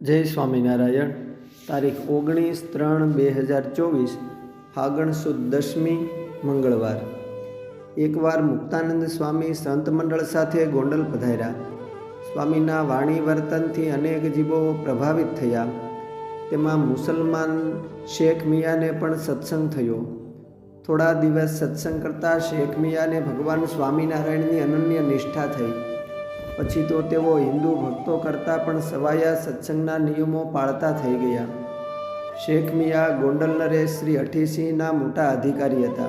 જય સ્વામિનારાયણ. તારીખ ઓગણીસ ત્રણ બે હજાર ચોવીસ, ફાગણ સુદ દસમી મંગળવાર. એકવાર મુક્તાનંદ સ્વામી સંત મંડળ સાથે ગોંડલ પધાર્યા. સ્વામીના વાણી વર્તનથી અનેક જીવો પ્રભાવિત થયા. તેમાં મુસલમાન શેખ મિયાને પણ સત્સંગ થયો. થોડા દિવસ સત્સંગ કરતાં શેખ મિયાને ભગવાન સ્વામિનારાયણની અનન્ય નિષ્ઠા થઈ. પછી તો તેઓ હિન્દુ ભક્તો કરતાં પણ સવાયા સત્સંગના નિયમો પાળતા થઈ ગયા. શેખ મિયા ગોંડલ શ્રી અઠીસિંહના મોટા અધિકારી હતા.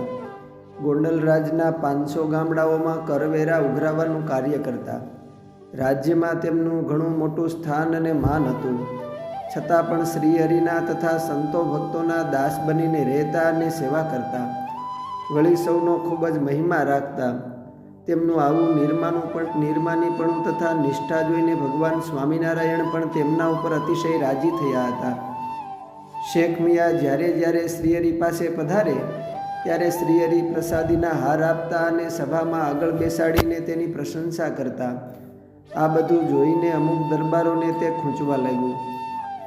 ગોંડલ રાજના પાંચસો ગામડાઓમાં કરવેરા ઉઘરાવવાનું કાર્ય કરતા. રાજ્યમાં તેમનું ઘણું મોટું સ્થાન અને માન હતું. છતાં પણ શ્રીહરિના તથા સંતો ભક્તોના દાસ બનીને રહેતા અને સેવા કરતા. વળી સૌનો ખૂબ જ મહિમા રાખતા. તેમનું આવું નિર્માનું પણ, નિર્માનીપણું તથા નિષ્ઠા જોઈને ભગવાન સ્વામિનારાયણ પણ તેમના ઉપર અતિશય રાજી થયા હતા. શેખ મિયા જ્યારે જ્યારે શ્રીહરિ પાસે પધારે, ત્યારે શ્રીહરિ પ્રસાદીના હાર આપતા અને સભામાં આગળ બેસાડીને તેની પ્રશંસા કરતા. આ બધું જોઈને અમુક દરબારોને તે ખૂંચવા લાગ્યું.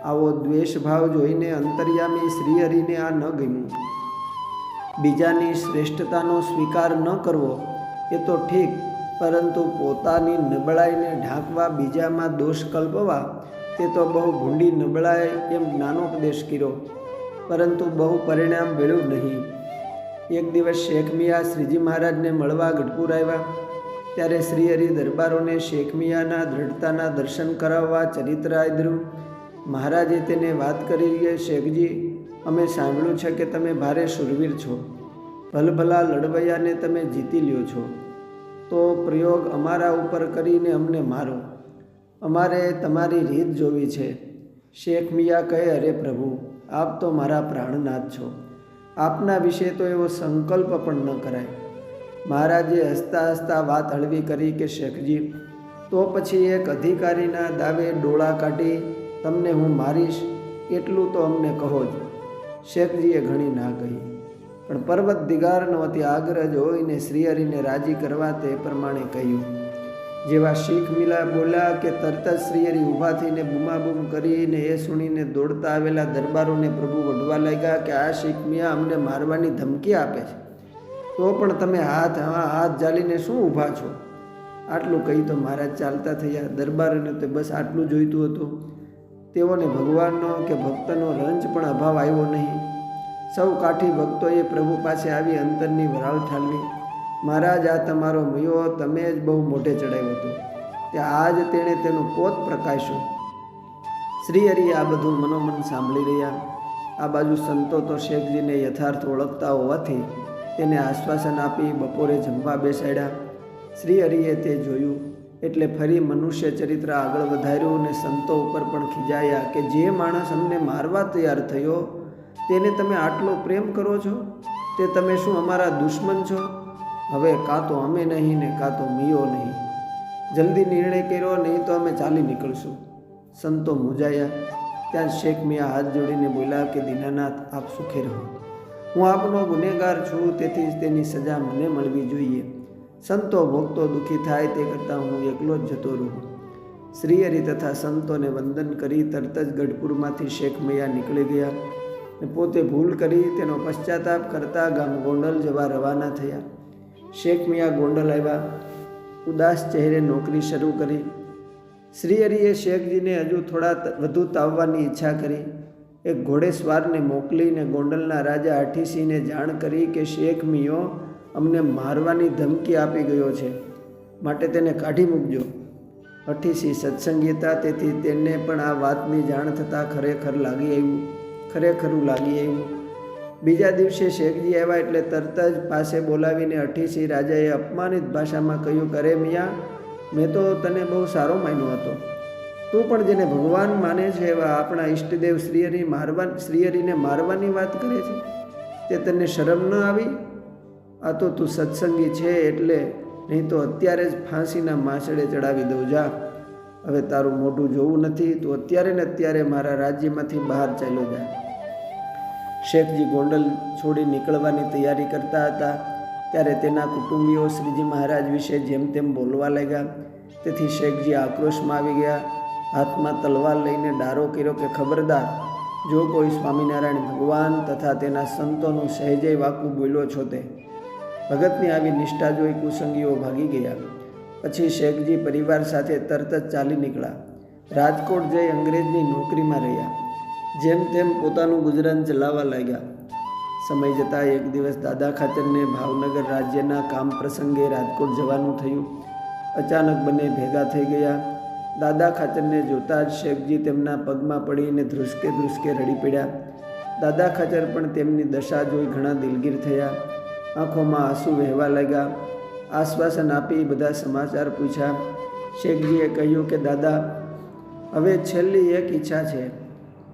આવો દ્વેષભાવ જોઈને અંતર્યામી શ્રીહરિને આ ન ગમ્યું. બીજાની શ્રેષ્ઠતાનો સ્વીકાર ન કરવો એ તો ઠીક, પરંતુ પોતાની નબળાઈને ઢાંકવા બીજામાં દોષ કલ્પવા તે તો બહુ ભૂંડી નબળાઈ એમ જ્ઞાનોપદેશ કર્યો. પરંતુ બહુ પરિણામ મળ્યું નહીં. એક દિવસ શેખ મિયા શ્રીજી મહારાજને મળવા ગઢપુર આવ્યા. ત્યારે શ્રીહરિ દરબારોને શેખ મિયાના દ્રઢતાના દર્શન કરાવવા ચરિત્ર આદર્યું. મહારાજે તેને વાત કરી કે, શેખજી, અમે સાંભળ્યું છે કે તમે ભારે શુરવીર છો. ભલભલા લડવૈયાને તમે જીતી લ્યો છો. તો પ્રયોગ અમારા ઉપર કરીને અમને મારો. અમારે તમારી રીત જોવી છે. શેખ મિયા કહે, અરે પ્રભુ, આપ તો મારા પ્રાણનાથ છો. આપના વિશે તો એવો સંકલ્પ પણ ન કરાય. મહારાજે હસતા હસતા વાત હળવી કરી કે, શેખજી, તો પછી એક અધિકારીના દાવે ડોળા કાઢી તમને હું મારીશ. એટલું તો અમને કહો જ. શેખજીએ ઘણી ના કહી. પણ પર્વત દિગારનો અતિ આગ્રહ જોઈને શ્રીહરિને રાજી કરવા તે પ્રમાણે કહ્યું, જેવા શીખ મિલા બોલ્યા કે તરત જ શ્રીહરિ ઊભા થઈને બૂમાબૂમ કરીને એ સુણીને દોડતા આવેલા દરબારોને પ્રભુ વઢવા લાગ્યા કે આ શીખ મિયા અમને મારવાની ધમકી આપે છે. તો પણ તમે હાથ, હા, હાથ જાલીને શું ઊભા છો? આટલું કહી તો મહારાજ ચાલતા થયા. દરબારોને તો બસ આટલું જોઈતું હતું. તેઓને ભગવાનનો કે ભક્તનો રંજ પણ અભાવ આવ્યો નહીં. સૌ કાઠી ભક્તોએ પ્રભુ પાસે આવી અંતરની વરાળ ઠાલવી. મહારાજ, આ તમારો મયો તમે જ બહુ મોઢે ચડાવ્યો હતો. તે આજ તેણે તેનું પોત પ્રકાશ્યું. શ્રીહરિ આ બધું મનોમન સાંભળી રહ્યા. આ બાજુ સંતો તો શેખજીને યથાર્થ ઓળખતા હોવાથી તેને આશ્વાસન આપી બપોરે જમવા બેસાડ્યા. શ્રીહરિએ તે જોયું એટલે ફરી મનુષ્ય ચરિત્ર આગળ વધાર્યું અને સંતો ઉપર પણ ખીજાયા કે જે માણસ અમને મારવા તૈયાર થયો તેને તમે આટલો પ્રેમ કરો છો? તે તમે શું અમારા દુશ્મન છો? હવે કાં તો અમે નહીં ને કાં તો મિયો નહીં. જલ્દી નિર્ણય કર્યો નહીં તો અમે ચાલી નીકળશું. સંતો મૂંઝાયા ત્યાં શેખ મિયા હાથ જોડીને બોલ્યા કે, દીનાનાથ, આપ સુખે રહો હું આપનો ગુનેગાર છું, તેથી જ તેની સજા મને મળવી જોઈએ. સંતો ભોગતો દુઃખી થાય તે કરતાં હું એકલો જ જતો રહું. શ્રીહરિ તથા સંતોને વંદન કરી તરત જ ગઢપુરમાંથી શેખ મૈયા નીકળી ગયા. પોતે ભૂલ કરી તેનો પશ્ચાતાપ કરતા ગામ ગોંડલ જવા રવાના થયા. શેખ મિયા ગોંડલ આવ્યા. ઉદાસ ચહેરે નોકરી શરૂ કરી. શ્રીહરિએ શેખજીને હજુ થોડા વધુ તાવવાની ઈચ્છા કરી. એક ઘોડેસવારને મોકલીને ગોંડલના રાજા અઠીસિંહને જાણ કરી કે શેખ મિયો અમને મારવાની ધમકી આપી ગયો છે. માટે તેને કાઢી મૂકજો. અઠીસી સત્સંગીતા તેથી તેને પણ આ વાતની જાણ થતાં ખરેખર લાગી આવ્યું. ખરેખરું લાગી આવ્યું. બીજા દિવસે શેખજી આવ્યા એટલે તરત જ પાસે બોલાવીને અઠીસી રાજાએ અપમાનિત ભાષામાં કહ્યું કરે મિયા, મેં તો તને બહુ સારો માન્યો હતો. તું પણ જેને ભગવાન માને છે એવા આપણા ઈષ્ટદેવ શ્રીહરિ મારવા, શ્રીહરિને મારવાની વાત કરે છે, તે તને શરમ ન આવી? આ તો તું સત્સંગી છે એટલે નહીં તો અત્યારે જ ફાંસીના માછડે ચડાવી દઉં. જા. હવે તારું મોઢું જોવું નથી તું અત્યારે ને અત્યારે મારા રાજ્યમાંથી બહાર ચાલ્યો જાય શેખજી ગોંડલ છોડી નીકળવાની તૈયારી કરતા હતા. ત્યારે તેના કુટુંબીઓ શ્રીજી મહારાજ વિશે જેમ તેમ બોલવા લાગ્યા. તેથી શેખજી આક્રોશમાં આવી ગયા. હાથમાં તલવાર લઈને ડારો કર્યો કે, ખબરદાર, જો કોઈ સ્વામિનારાયણ ભગવાન તથા તેના સંતોનું સહેજય વાકું બોલ્યો છો તે. ભગતની આવી નિષ્ઠા જોઈ કુસંગીઓ ભાગી ગયા. પછી શેખજી પરિવાર સાથે તરત જ ચાલી નીકળ્યા. રાજકોટ જઈ અંગ્રેજની નોકરીમાં રહ્યા. જેમ તેમ પોતાનું ગુજરાન ચલાવવા લાગ્યા. સમય જતાં એક દિવસ દાદા ખાચરને ભાવનગર રાજ્યના કામ પ્રસંગે રાજકોટ જવાનું થયું. અચાનક બંને ભેગા થઈ ગયા. દાદા ખાચરને જોતાં જ શેખજી તેમના પગમાં પડીને ધ્રુસકે ધ્રુસકે રડી પડ્યા. દાદા ખાચર પણ તેમની દશા જોઈ ઘણા દિલગીર થયા. આંખોમાં આંસુ વહેવા લાગ્યા. આશ્વાસન આપી બધા સમાચાર પૂછ્યા. શેખજીએ કહ્યું કે, દાદા, હવે છેલ્લી એક ઈચ્છા છે.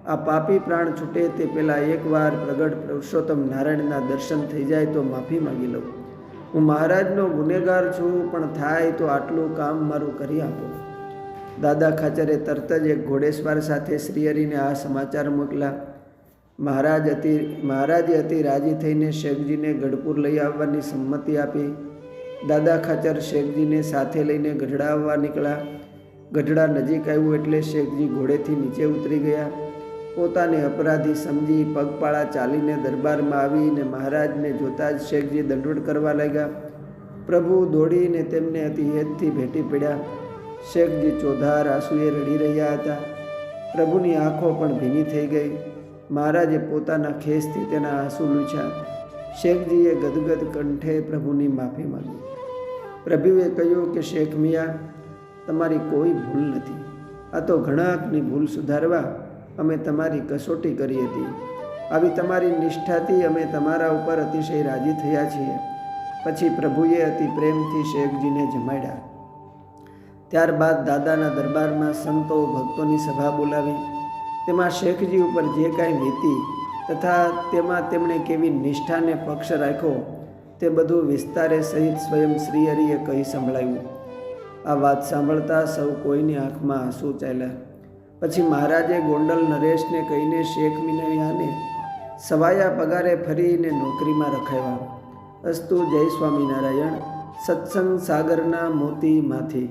આ પાપી પ્રાણ છૂટે તે પહેલાં એકવાર પ્રગટ પુરુષોત્તમ નારાયણના દર્શન થઈ જાય તો માફી માગી લઉં. હું મહારાજનો ગુનેગાર છું, પણ થાય તો આટલું કામ મારું કરી આપો. દાદા ખાચરે તરત જ એક ઘોડેસવાર સાથે શ્રીહરિને આ સમાચાર મોકલા મહારાજ હતી મહારાજે હતી રાજી થઈને શેખજીને ગઢપુર લઈ આવવાની સંમતિ આપી. દાદા ખાચર શેખજીને સાથે લઈને ગઢડા આવવા નીકળ્યા. ગઢડા નજીક આવ્યું એટલે શેખજી ઘોડેથી નીચે ઉતરી ગયા. પોતાને અપરાધી સમજી પગપાળા ચાલીને દરબારમાં આવીને મહારાજને જોતા જ શેખજી દંડોડ કરવા લાગ્યા. પ્રભુ દોડીને તેમને અતિ હેતથી ભેટી પડ્યા. શેખજી ચોધાર આંસુએ રડી રહ્યા હતા. પ્રભુની આંખો પણ ભીની થઈ ગઈ. મહારાજે પોતાના ખેસથી તેના આંસુ લૂછ્યા. શેખજીએ ગદગદ કંઠે પ્રભુની માફી માંગી. પ્રભુએ કહ્યું કે, શેખ મિયા, તમારી કોઈ ભૂલ નથી. આ તો ઘણાકની ભૂલ સુધારવા અમે તમારી કસોટી કરી હતી. આવી તમારી નિષ્ઠાથી અમે તમારા ઉપર અતિશય રાજી થયા છીએ. પછી પ્રભુએ અતિ પ્રેમથી શેખજીને જમાડ્યા. ત્યારબાદ દાદાના દરબારમાં સંતો ભક્તોની સભા બોલાવી. તેમાં શેખજી ઉપર જે કાંઈ વીતી તથા તેમાં તેમણે કેવી નિષ્ઠાને પક્ષ રાખ્યો તે બધું વિસ્તારે સહિત સ્વયં શ્રીહરિએ કહી સંભળાવ્યું આ વાત સાંભળતા સૌ કોઈની આંખમાં આંસુ ચાલ્યા. પછી મહારાજે ગોંડલ નરેશને કહીને શેખ મિનવિયાને સવાયા પગારે ફરીને નોકરીમાં રખાવ્યા. અસ્તુ જય સ્વામિનારાયણ, સત્સંગ સાગરના મોતીમાંથી.